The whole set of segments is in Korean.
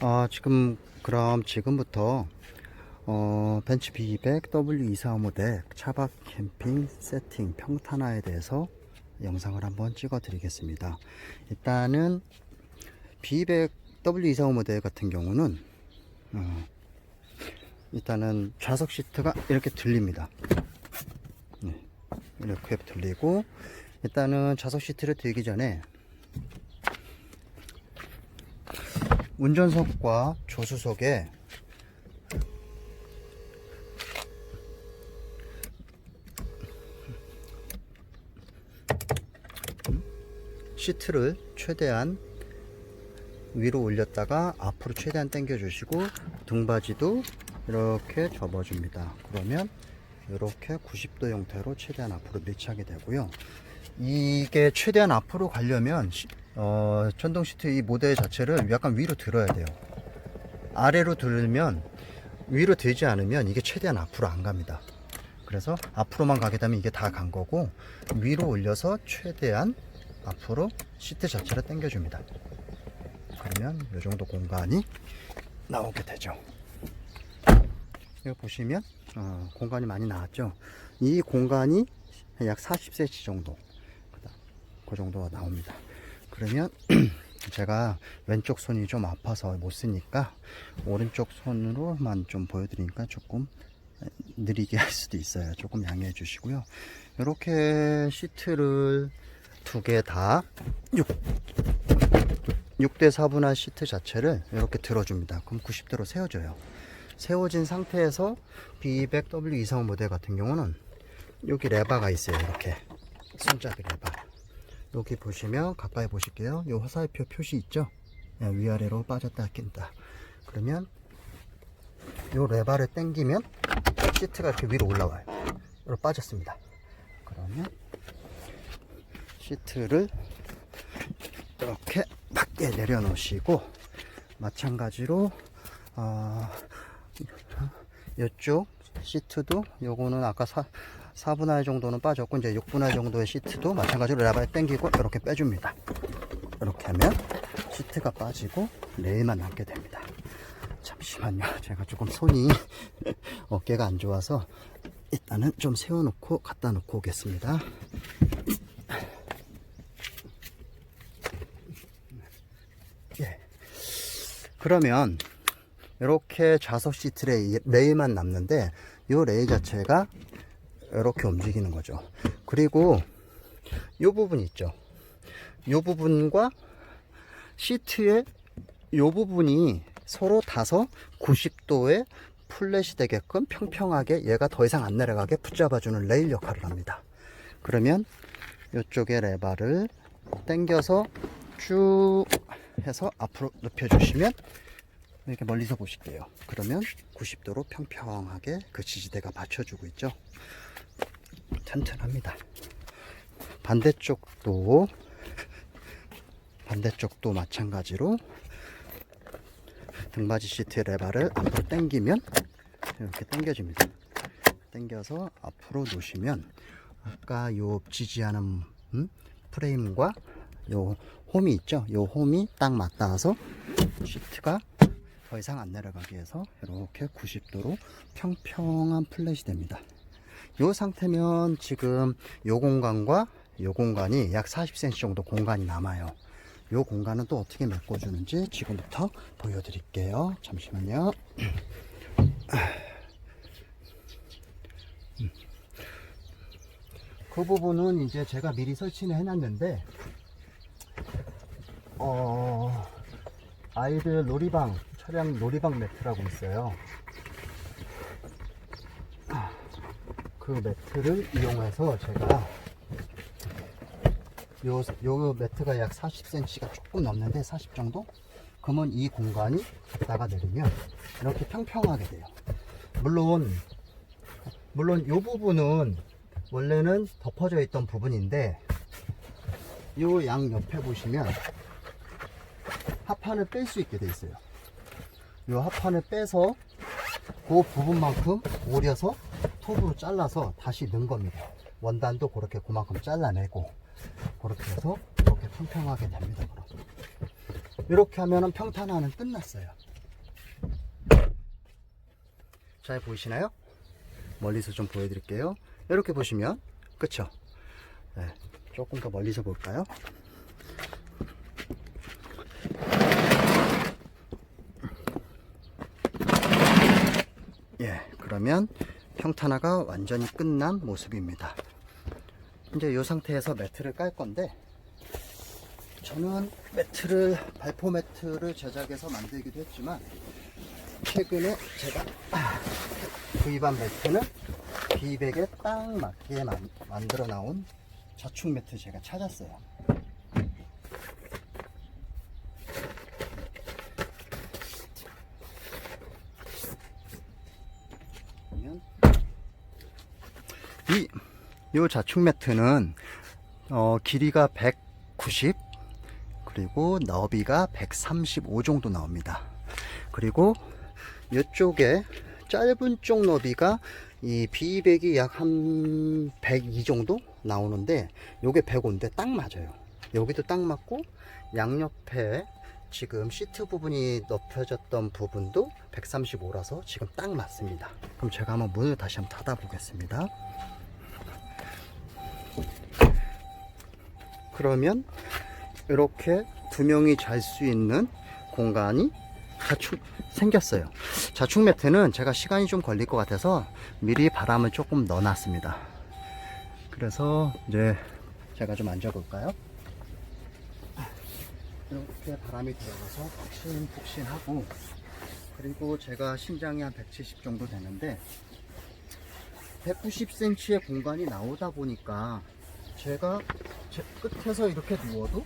아, 지금 그럼 지금부터 어, 벤츠 B200 W245대 차박 캠핑 세팅 평탄화에 대해서 영상을 한번 찍어 드리겠습니다. 일단은 B200 W245 모델 같은 경우는 어, 일단은 좌석 시트가 이렇게 들립니다. 네, 이렇게 들리고 일단은 좌석 시트를 들기 전에 운전석과 조수석에 시트를 최대한 위로 올렸다가 앞으로 최대한 당겨 주시고 등받이도 이렇게 접어 줍니다. 그러면 이렇게 90도 형태로 최대한 앞으로 밀착이 되고요. 이게 최대한 앞으로 가려면 시- 어, 전동 시트 이 모델 자체를 약간 위로 들어야 돼요 아래로 들면 위로 들지 않으면 이게 최대한 앞으로 안 갑니다 그래서 앞으로만 가게 되면 이게 다 간 거고 위로 올려서 최대한 앞으로 시트 자체를 당겨줍니다. 그러면 이 정도 공간이 나오게 되죠. 여기 보시면 어, 공간이 많이 나왔죠. 이 공간이 약 40cm 정도, 그 정도가 나옵니다. 그러면 제가 왼쪽 손이 좀 아파서 못 쓰니까 오른쪽 손으로만 좀 보여드리니까 조금 느리게 할 수도 있어요. 조금 양해해 주시고요. 이렇게 시트를 두 개 다 6, 6대 4분할 시트 자체를 이렇게 들어줍니다. 그럼 90도로 세워져요. 세워진 상태에서 B200W245 모델 같은 경우는 여기 레바가 있어요. 이렇게 손잡이 레바. 여기 보시면 가까이 보실게요. 이 화살표 표시 있죠? 네, 위아래로 빠졌다 낀다. 그러면 이 레바를 당기면 시트가 이렇게 위로 올라와요. 이렇게 빠졌습니다. 그러면 시트를 이렇게 밖에 내려놓으시고 마찬가지로 어, 이쪽 시트도 요거는 아까 4, 4분할 정도는 빠졌고 이제 6분할 정도의 시트도 마찬가지로 레바를 당기고 이렇게 빼줍니다. 이렇게 하면 시트가 빠지고 레일만 남게 됩니다. 잠시만요. 제가 조금 손이 어깨가 안 좋아서 일단은 좀 세워놓고 갖다 놓고 오겠습니다. 예. 그러면 이렇게 좌석 시트 레일, 레일만 남는데 이 레일 자체가 이렇게 움직이는 거죠. 그리고 이 부분 있죠. 이 부분과 시트의 이 부분이 서로 다서 90도의 플랫이 되게끔 평평하게 얘가 더 이상 안 내려가게 붙잡아주는 레일 역할을 합니다. 그러면 이쪽에 레바를 당겨서 쭉 해서 앞으로 눕혀주시면 이렇게 멀리서 보실게요. 그러면 90도로 평평하게 그 지지대가 받쳐주고 있죠. 튼튼합니다. 반대쪽도 반대쪽도 마찬가지로 등받이 시트 레바를 앞으로 당기면 이렇게 당겨집니다. 당겨서 앞으로 놓으시면 아까 요 지지하는 음? 프레임과 요 홈이 있죠. 요 홈이 딱 맞닿아서 시트가 더 이상 안 내려가게 해서 이렇게 90도로 평평한 플랫이 됩니다. 요 상태면 지금 요 공간과 요 공간이 약 40cm 정도 공간이 남아요. 요 공간은 또 어떻게 메꿔주는지 지금부터 보여드릴게요. 잠시만요. 그 부분은 이제 제가 미리 설치는 해놨는데, 어, 아이들 놀이방, 차량 놀이방 매트라고 있어요. 그 매트를 이용해서 제가 요, 요 매트가 약 40cm가 조금 넘는데 40 정도? 그러면 이 공간이 갔다가 내리면 이렇게 평평하게 돼요. 물론, 물론 요 부분은 원래는 덮어져 있던 부분인데 요 양 옆에 보시면 합판을 뺄 수 있게 돼 있어요. 요 합판을 빼서 그 부분만큼 오려서 톱으로 잘라서 다시 넣은 겁니다. 원단도 그렇게 그만큼 잘라내고 그렇게 해서 이렇게 평평하게 됩니다. 이렇게 하면은 평탄화는 끝났어요. 잘 보이시나요? 멀리서 좀 보여드릴게요. 이렇게 보시면 그쵸? 네, 조금 더 멀리서 볼까요? 예, 그러면 평탄화가 완전히 끝난 모습입니다. 이제 이 상태에서 매트를 깔 건데 저는 매트를 발포 매트를 제작해서 만들기도 했지만 최근에 제가 아, 구입한 매트는 비백에 딱 맞게 만, 만들어 나온 저축 매트 제가 찾았어요. 이, 요 자축 매트는 어, 길이가 190 그리고 너비가 135 정도 나옵니다. 그리고 이쪽에 짧은 쪽 너비가 이 B200이 약 한 102 정도 나오는데 요게 105인데 딱 맞아요. 여기도 딱 맞고 양옆에 지금 시트 부분이 높여졌던 부분도 135라서 지금 딱 맞습니다. 그럼 제가 한번 문을 다시 한번 닫아 보겠습니다. 그러면 이렇게 두 명이 잘 수 있는 공간이 자축 생겼어요. 자축 매트는 제가 시간이 좀 걸릴 것 같아서 미리 바람을 조금 넣어놨습니다. 그래서 이제 제가 좀 앉아볼까요? 이렇게 바람이 들어가서 푹신푹신하고 그리고 제가 신장이 한 170 정도 되는데 190cm의 공간이 나오다 보니까 제가 제 끝에서 이렇게 누워도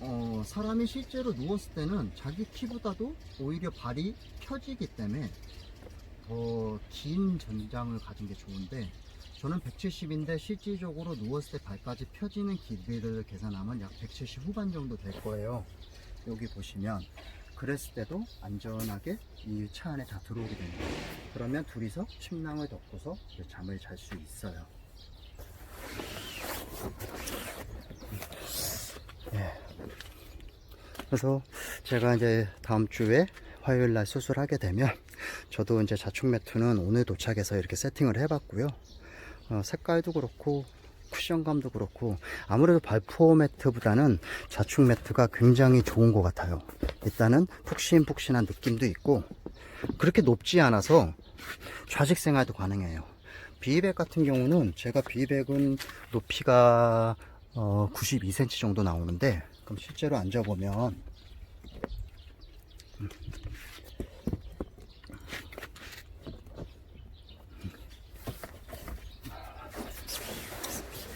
어, 사람이 실제로 누웠을 때는 자기 키보다도 오히려 발이 펴지기 때문에 더 긴 전장을 가진 게 좋은데 저는 170인데 실질적으로 누웠을 때 발까지 펴지는 길이를 계산하면 약 170 후반 정도 될 거예요. 여기 보시면 그랬을 때도 안전하게 이 차 안에 다 들어오게 됩니다. 그러면 둘이서 침낭을 덮고서 잠을 잘 수 있어요. 예. 그래서 제가 이제 다음 주에 화요일 날 수술하게 되면 저도 이제 자축 매트는 오늘 도착해서 이렇게 세팅을 해봤고요. 어, 색깔도 그렇고 쿠션감도 그렇고 아무래도 발포 매트보다는 자축 매트가 굉장히 좋은 것 같아요. 일단은 푹신푹신한 느낌도 있고 그렇게 높지 않아서 좌식 생활도 가능해요. 비백 같은 경우는 제가 비백은 높이가 어, 92cm 정도 나오는데 그럼 실제로 앉아보면 음.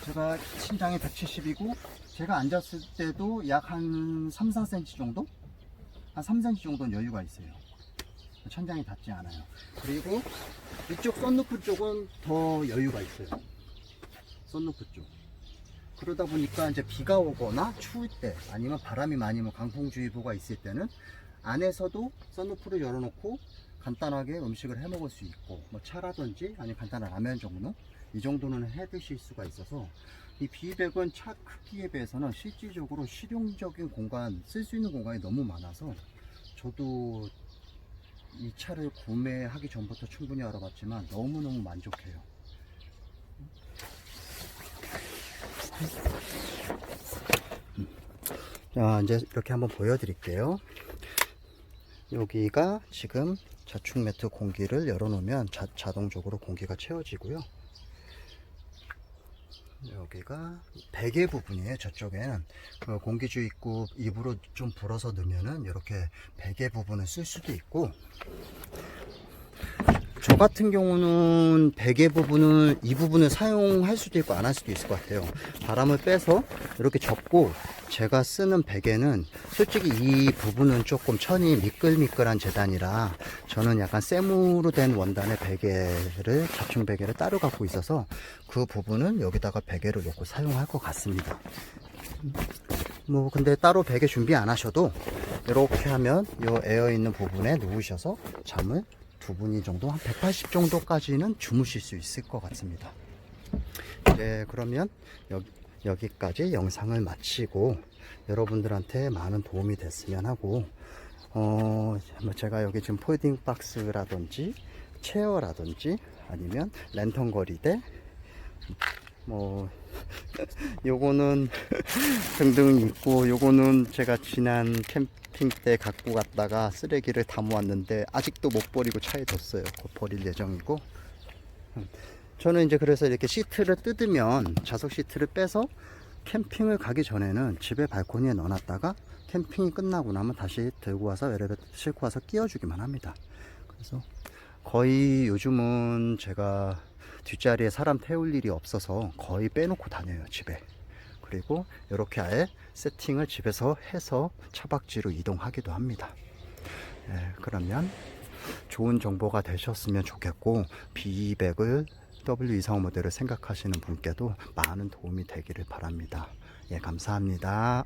제가 신장이 170이고 제가 앉았을 때도 약 한 3, 4cm 정도? 한 3cm 정도는 여유가 있어요. 천장이 닿지 않아요. 그리고 이쪽 썬루프 쪽은 더 여유가 있어요. 썬루프 쪽. 그러다 보니까 이제 비가 오거나 추울 때 아니면 바람이 많이 면 강풍주의보가 있을 때는 안에서도 썬루프를 열어놓고 간단하게 음식을 해 먹을 수 있고 뭐 차라든지 아니면 간단한 라면 정도 이 정도는 해 드실 수가 있어서 이 비백은 차 크기에 비해서는 실질적으로 실용적인 공간 쓸 수 있는 공간이 너무 많아서 저도 이 차를 구매하기 전부터 충분히 알아봤지만 너무너무 만족해요. 자, 이제 이렇게 한번 보여드릴게요. 여기가 지금 자축 매트 공기를 열어놓으면 자, 자동적으로 공기가 채워지고요. 여기가 베개 부분이에요. 저쪽에는 그 공기주 입구 입으로 좀 불어서 넣으면은 이렇게 베개 부분을 쓸 수도 있고 저 같은 경우는 베개 부분을 이 부분을 사용할 수도 있고 안 할 수도 있을 것 같아요. 바람을 빼서 이렇게 접고 제가 쓰는 베개는 솔직히 이 부분은 조금 천이 미끌미끌한 재단이라 저는 약간 쇠무로 된 원단의 베개를 자충 베개를 따로 갖고 있어서 그 부분은 여기다가 베개를 놓고 사용할 것 같습니다. 뭐 근데 따로 베개 준비 안 하셔도 이렇게 하면 이 에어 있는 부분에 누우셔서 잠을 두 분이 정도 한 180 정도까지는 주무실 수 있을 것 같습니다. 네, 그러면 여기, 여기까지 영상을 마치고 여러분들한테 많은 도움이 됐으면 하고 어, 뭐 제가 여기 지금 폴딩 박스라든지 체어라든지 아니면 랜턴 거리대 뭐 요거는 등등 있고 요거는 제가 지난 캠핑 때 갖고 갔다가 쓰레기를 담아왔는데 아직도 못 버리고 차에 뒀어요. 곧 버릴 예정이고 음, 저는 이제 그래서 이렇게 시트를 뜯으면 좌석 시트를 빼서 캠핑을 가기 전에는 집에 발코니에 넣어놨다가 캠핑이 끝나고 나면 다시 들고 와서 엘리베이터 싣고 와서 끼워주기만 합니다. 그래서 거의 요즘은 제가 뒷자리에 사람 태울 일이 없어서 거의 빼놓고 다녀요 집에 그리고 이렇게 아예 세팅을 집에서 해서 차박지로 이동하기도 합니다 예, 그러면 좋은 정보가 되셨으면 좋겠고 B200을 W245 모델을 생각하시는 분께도 많은 도움이 되기를 바랍니다. 예 감사합니다